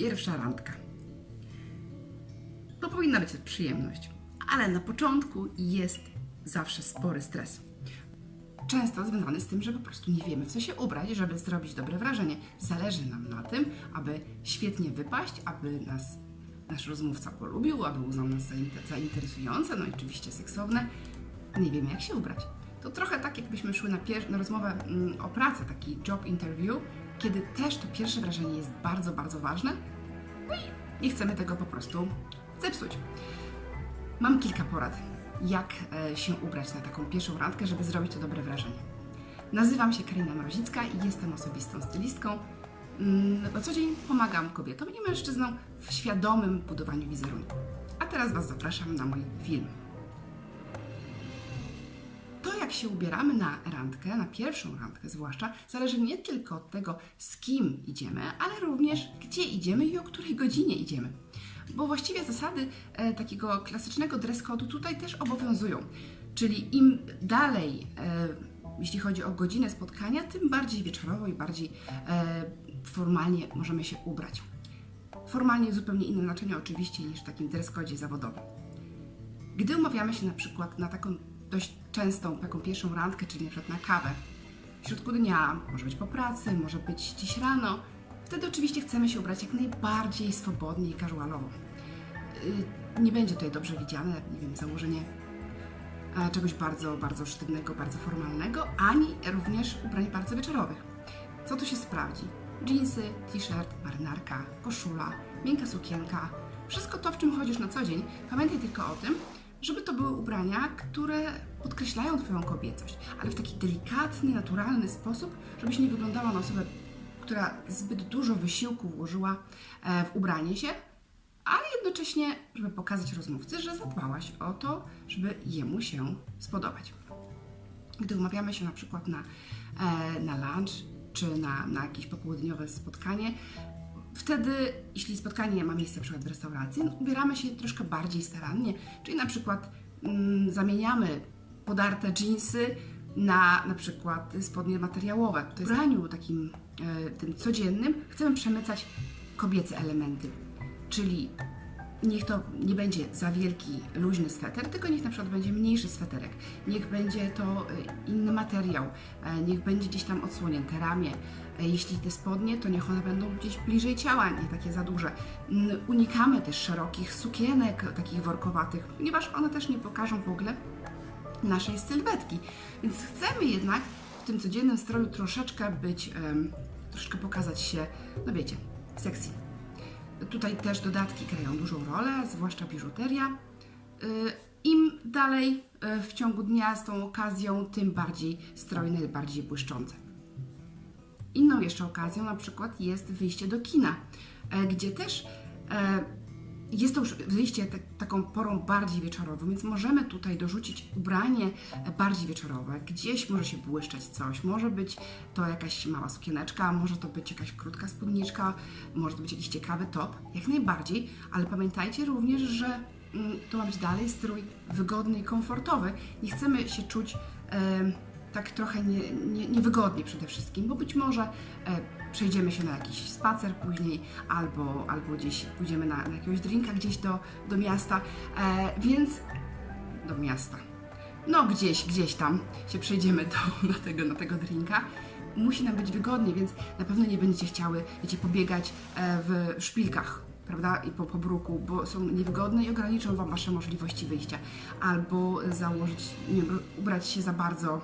Pierwsza randka. To powinna być przyjemność, ale na początku jest zawsze spory stres. Często związany z tym, że po prostu nie wiemy, w co się ubrać, żeby zrobić dobre wrażenie. Zależy nam na tym, aby świetnie wypaść, aby nas nasz rozmówca polubił, aby uznał nas za, inter- za interesujące, no i oczywiście seksowne. Nie wiemy, jak się ubrać. To trochę tak, jakbyśmy szły na, na rozmowę mm, o pracę, taki job interview, kiedy też to pierwsze wrażenie jest bardzo, bardzo ważne, no i nie chcemy tego po prostu zepsuć. Mam kilka porad, jak e, się ubrać na taką pierwszą randkę, żeby zrobić to dobre wrażenie. Nazywam się Karina Mrozicka i jestem osobistą stylistką. Mm, Na co dzień pomagam kobietom i mężczyznom w świadomym budowaniu wizerunku. A teraz Was zapraszam na mój film. Jak się ubieramy na randkę, na pierwszą randkę zwłaszcza, zależy nie tylko od tego, z kim idziemy, ale również gdzie idziemy i o której godzinie idziemy. Bo właściwie zasady e, takiego klasycznego dress code'u tutaj też obowiązują. Czyli im dalej, e, jeśli chodzi o godzinę spotkania, tym bardziej wieczorowo i bardziej e, formalnie możemy się ubrać. Formalnie zupełnie innym znaczeniu oczywiście niż w takim dress zawodowym. Gdy umawiamy się na przykład na taką dość częstą, taką pierwszą randkę, czyli na przykład na kawę, w środku dnia, może być po pracy, może być dziś rano, wtedy oczywiście chcemy się ubrać jak najbardziej swobodnie i casualowo. Yy, Nie będzie tutaj dobrze widziane, nie wiem, założenie e, czegoś bardzo, bardzo sztywnego, bardzo formalnego, ani również ubrań bardzo wieczorowych. Co tu się sprawdzi? Jeansy, t-shirt, marynarka, koszula, miękka sukienka, wszystko to, w czym chodzisz na co dzień. Pamiętaj tylko o tym, żeby to były ubrania, które podkreślają Twoją kobiecość, ale w taki delikatny, naturalny sposób, żebyś nie wyglądała na osobę, która zbyt dużo wysiłku włożyła e, w ubranie się, ale jednocześnie, żeby pokazać rozmówcy, że zadbałaś o to, żeby jemu się spodobać. Gdy umawiamy się na przykład na, e, na lunch czy na, na jakieś popołudniowe spotkanie, wtedy, jeśli spotkanie ma miejsce przykład w restauracji, no, ubieramy się troszkę bardziej starannie, czyli na przykład mm, zamieniamy podarte dżinsy na na przykład spodnie materiałowe. W ubraniu takim e, tym codziennym. Chcemy przemycać kobiece elementy, czyli niech to nie będzie za wielki, luźny sweter, tylko niech na przykład będzie mniejszy sweterek. Niech będzie to e, inny materiał, e, niech będzie gdzieś tam odsłonięte ramię. E, Jeśli te spodnie, to niech one będą gdzieś bliżej ciała, nie takie za duże. Unikamy też szerokich sukienek, takich workowatych, ponieważ one też nie pokażą w ogóle naszej sylwetki. Więc chcemy jednak w tym codziennym stroju troszeczkę być, troszeczkę pokazać się, no wiecie, sexy. Tutaj też dodatki grają dużą rolę, zwłaszcza biżuteria. Y, Im dalej y, w ciągu dnia z tą okazją, tym bardziej strojne, bardziej błyszczące. Inną jeszcze okazją na przykład jest wyjście do kina, e, gdzie też jest to już wyjście tak, taką porą bardziej wieczorową, więc możemy tutaj dorzucić ubranie bardziej wieczorowe. Gdzieś może się błyszczeć coś, może być to jakaś mała sukieneczka, może to być jakaś krótka spódniczka, może to być jakiś ciekawy top, jak najbardziej, ale pamiętajcie również, że mm, to ma być dalej strój wygodny i komfortowy. Nie chcemy się czuć em, tak trochę nie, nie, niewygodnie przede wszystkim, bo być może e, przejdziemy się na jakiś spacer później, albo, albo gdzieś pójdziemy na, na jakiegoś drinka gdzieś do, do miasta, e, więc do miasta. No gdzieś, gdzieś tam się przejdziemy do, na, tego, na tego drinka. Musi nam być wygodnie, więc na pewno nie będziecie chciały, wiecie, pobiegać e, w szpilkach, prawda, i po, po bruku, bo są niewygodne i ograniczą Wam Wasze możliwości wyjścia. Albo założyć, nie ubrać się za bardzo,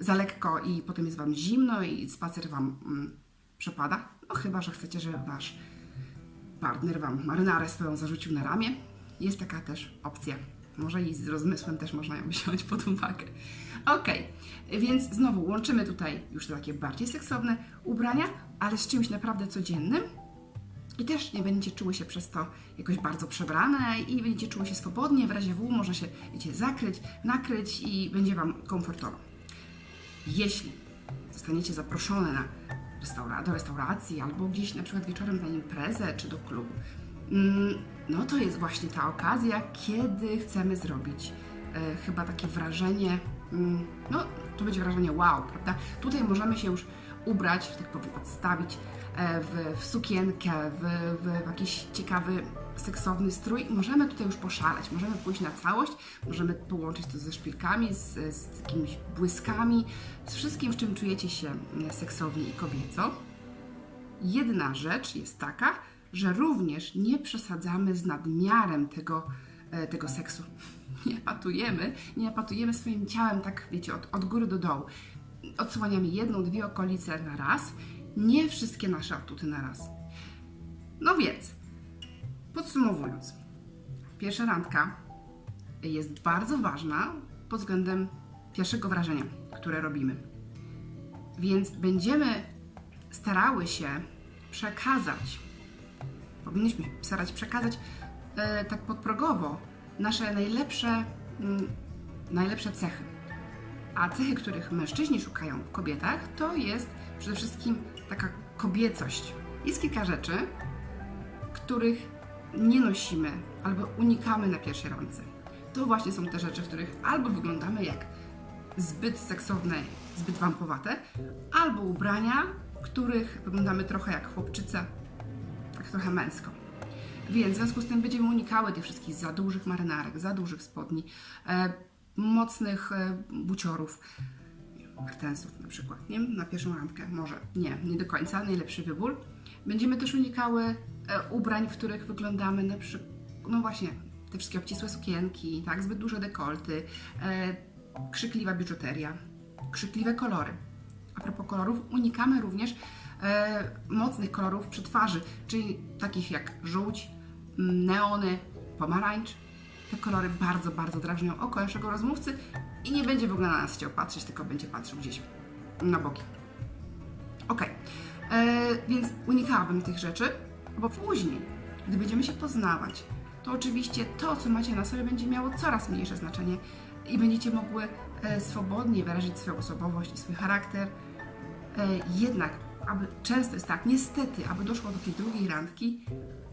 za lekko i potem jest Wam zimno i spacer Wam mm, przepada. No chyba, że chcecie, żeby Wasz partner Wam marynarę swoją zarzucił na ramię. Jest taka też opcja. Może i z rozmysłem też można ją wziąć pod uwagę. Ok, więc znowu łączymy tutaj już takie bardziej seksowne ubrania, ale z czymś naprawdę codziennym. I też nie będziecie czuły się przez to jakoś bardzo przebrane i będziecie czuły się swobodnie. W razie W można się, wiecie, zakryć, nakryć i będzie Wam komfortowo. Jeśli zostaniecie zaproszone na restaura- do restauracji albo gdzieś na przykład wieczorem na imprezę czy do klubu, mm, no to jest właśnie ta okazja, kiedy chcemy zrobić e, chyba takie wrażenie, mm, no to będzie wrażenie wow, prawda? Tutaj możemy się już ubrać, że tak powiem, podstawić e, w, w sukienkę, w, w, jakiś ciekawy, seksowny strój. Możemy tutaj już poszaleć, możemy pójść na całość, możemy połączyć to ze szpilkami, z, z jakimiś błyskami, z wszystkim, w czym czujecie się e, seksownie i kobieco. Jedna rzecz jest taka, że również nie przesadzamy z nadmiarem tego, e, tego seksu. Nie patujemy, nie patujemy swoim ciałem tak, wiecie, od, od góry do dołu. Odsłaniamy jedną, dwie okolice na raz, nie wszystkie nasze atuty na raz. No więc, podsumowując, pierwsza randka jest bardzo ważna pod względem pierwszego wrażenia, które robimy. Więc będziemy starały się przekazać, powinniśmy starać przekazać e, tak podprogowo nasze najlepsze, mm, najlepsze cechy. A cechy, których mężczyźni szukają w kobietach, to jest przede wszystkim taka kobiecość. Jest kilka rzeczy, których nie nosimy albo unikamy na pierwszej randce. To właśnie są te rzeczy, w których albo wyglądamy jak zbyt seksowne, zbyt wampowate, albo ubrania, w których wyglądamy trochę jak chłopczyce, tak trochę męsko. Więc w związku z tym będziemy unikały tych wszystkich za dużych marynarek, za dużych spodni, e, mocnych e, buciorów, martensów na przykład, nie? Na pierwszą randkę, może nie, nie do końca, najlepszy wybór. Będziemy też unikały e, ubrań, w których wyglądamy na przykład, no właśnie, te wszystkie obcisłe sukienki, tak, zbyt duże dekolty, e, krzykliwa biżuteria, krzykliwe kolory. A propos kolorów, unikamy również e, mocnych kolorów przy twarzy, czyli takich jak żółć, mm, neony, pomarańcz. Te kolory bardzo, bardzo drażnią oko naszego rozmówcy i nie będzie w ogóle na nas chciał patrzeć, tylko będzie patrzył gdzieś na boki. Ok, więc unikałabym tych rzeczy, bo później, gdy będziemy się poznawać, to oczywiście to, co macie na sobie, będzie miało coraz mniejsze znaczenie i będziecie mogły e, swobodnie wyrazić swoją osobowość i swój charakter. E, jednak, aby często jest tak, niestety, aby doszło do tej drugiej randki,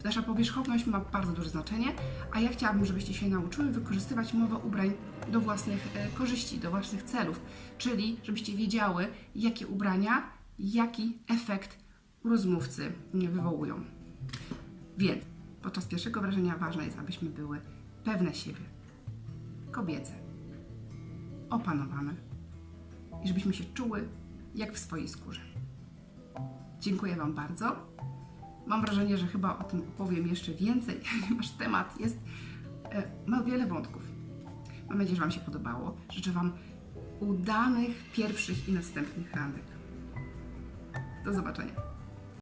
nasza powierzchowność ma bardzo duże znaczenie, a ja chciałabym, żebyście się nauczyły wykorzystywać mowę ubrań do własnych e, korzyści, do własnych celów, czyli żebyście wiedziały, jakie ubrania, jaki efekt rozmówcy wywołują. Więc podczas pierwszego wrażenia ważne jest, abyśmy były pewne siebie, kobiece, opanowane i żebyśmy się czuły jak w swojej skórze. Dziękuję Wam bardzo. Mam wrażenie, że chyba o tym powiem jeszcze więcej, ponieważ temat jest, e, ma wiele wątków. Mam nadzieję, że Wam się podobało. Życzę Wam udanych pierwszych i następnych randek. Do zobaczenia.